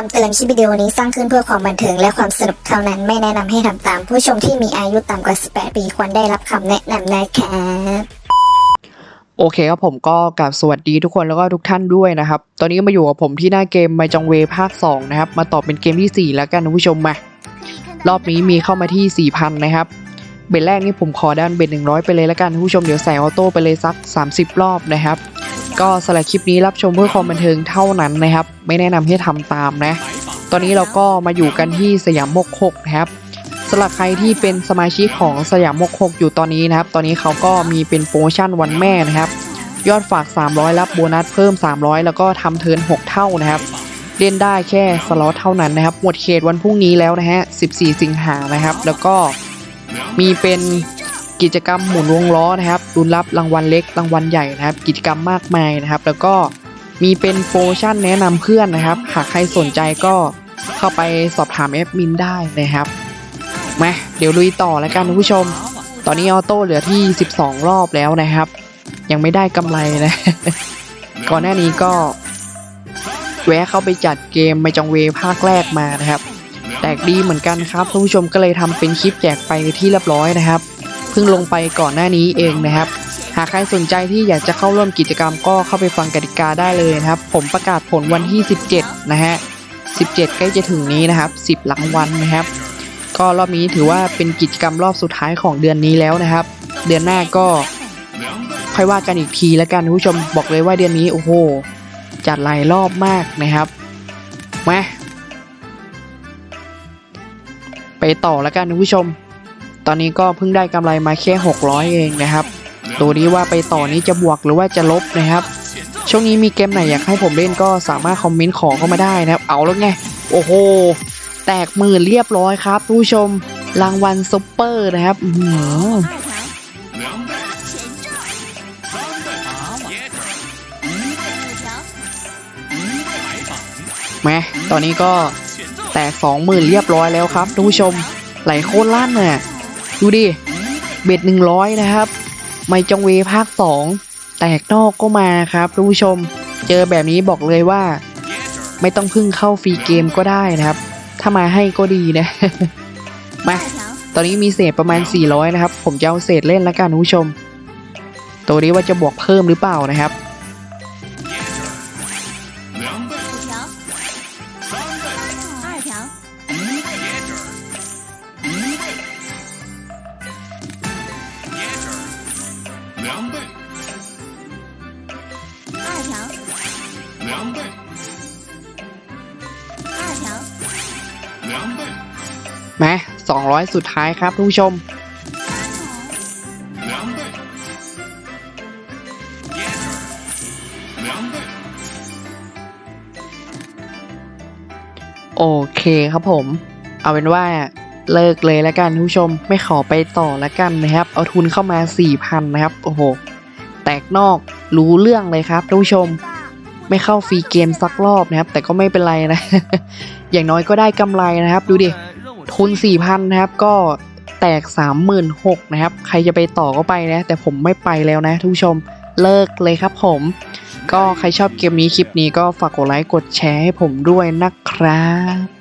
คำเตือนคลิปวิดีโอนี้สร้างขึ้นเพื่อความบันเทิงและความสนุกเท่านั้นไม่แนะนำให้ทำตาม ผู้ชมที่มีอายุต่ำกว่า 18 ปีควรได้รับคำแนะนำนะครับโอเคครับผมก็กราบสวัสดีทุกคนแล้วก็ทุกท่านด้วยนะครับ ตอนนี้มาอยู่กับผมที่หน้าเกม My จองเวภาค 2 นะครับ มาต่อเป็นเกมที่ 4 แล้วกันผู้ชมมารอบนี้มีเข้ามาที่ 4,000 นะครับ เบ็ดแรกนี่ผมขอด้านเบ็ด100 ไปเลยแล้วกันผู้ชมเดี๋ยวใส่ออโต้ไปเลยสัก 30 รอบนะครับ ก็สำหรับคลิปนี้รับชมเพื่อความบันเทิงเท่านั้นนะครับ ไม่แนะนำให้ทำตามนะ ตอนนี้เราก็มาอยู่กันที่สยามมกหกนะครับสำหรับใครที่เป็นสมาชิกของสยามมกหกอยู่ตอนนี้นะครับ ตอนนี้เขาก็มีเป็นโปรโมชั่นวันแม่นะครับ ยอดฝาก 300 รับโบนัสเพิ่ม 300 แล้วก็ทำเทิร์น6 เท่านะครับ เล่นได้แค่สล็อตเท่านั้นนะครับ หมดเขตวันพรุ่งนี้แล้วนะฮะ 14 สิงหานะครับ แล้วก็มีเป็น กิจกรรมหมุนวงล้อนะครับรุนรับรางวัลเล็กรางวัลใหญ่นะครับ กิจกรรมมากมายนะครับ แล้วก็มีเป็นโปรโมชั่นแนะนำเพื่อนนะครับ หากใครสนใจก็เข้าไปสอบถามแอดมินได้นะครับมาเดี๋ยวลุยต่อแล้วกันคุณผู้ชม ตอนนี้ออโต้เหลือที่ 12 รอบแล้วนะครับ ยังไม่ได้กำไรนะก่อนหน้านี้ก็ แวะเข้าไปจัดเกมไมจองเวภาคแรกมานะครับ แตกดีเหมือนกันครับท่านผู้ชมก็เลยทำเป็นคลิปแจกไปที่เรียบร้อยนะครับ พิ่งลงไปก่อนหน้านี้เองนะครับ หากใครสนใจที่อยากจะเข้าร่วมกิจกรรมก็เข้าไปฟังกติกาได้เลยนะครับ ผมประกาศผลวันที่ 17 นะฮะ 17 ใกล้จะถึงนี้นะครับ 10 หลังวันนะครับ ก็รอบนี้ถือว่าเป็นกิจกรรมรอบสุดท้ายของเดือนนี้แล้วนะครับ เดือนหน้าก็ค่อยว่ากันอีกทีแล้วกันคุณผู้ชมบอกเลยว่าเดือนนี้โอ้โหจัดหลายรอบมากนะครับมาไปต่อแล้วกันคุณผู้ชม ตอนนี้ก็เพิ่งได้กำไรมาแค่ 600 เองนะครับ ตัวนี้ว่าไปต่อนี้จะบวกหรือว่าจะลบนะครับ ช่วงนี้มีเกมไหนอยากให้ผมเล่นก็สามารถคอมเมนต์ขอเข้ามาได้นะครับ เอาแล้วไง โอ้โห แตกหมื่นเรียบร้อยครับทุกผู้ชม รางวัลซุปเปอร์นะครับอื้อหือแม่ตอนนี้ก็แตกสองหมื่นเรียบร้อยแล้วครับทุกผู้ชมไหลโคตรลั่นน่ะ ดูดิ เบ็ดหนึ่งร้อยนะครับ ไม่จองเวภาคสองแตกนอกก็มาครับทุกผู้ชม เจอแบบนี้บอกเลยว่า ไม่ต้องพึ่งเข้าฟรีเกมก็ได้นะครับ ถ้ามาให้ก็ดีนะ มา ตอนนี้มีเศษประมาณ 400 นะครับ ผมจะเอาเศษเล่นแล้วกันคุณผู้ชม ตัวนี้ว่าจะบวกเพิ่มหรือเปล่านะครับ 两倍，二条，两倍， มา 200 สุดท้ายครับทุกผู้ชม 两倍，两倍， โอเคครับผม เอาเป็นว่าเลิกเลยแล้วกันทุกผู้ชม ไม่ขอไปต่อแล้วกันนะครับ เอาทุนเข้ามา 4,000 นะครับ โอ้โห แตกนอก รู้เรื่องเลยครับทุกผู้ชม ไม่เข้าฟรีเกมสักรอบนะครับ แต่ก็ไม่เป็นไรนะ อย่างน้อยก็ได้กำไรนะครับ ดูดิ ทุน 4,000 นะครับ ก็แตก 36,000นะครับ ใครจะไปต่อก็ไปนะ แต่ผมไม่ไปแล้วนะทุกผู้ชมเลิกเลยครับผม ก็ใครชอบเกมนี้คลิปนี้ก็ฝากกดไลค์กดแชร์ให้ผมด้วยนะครับ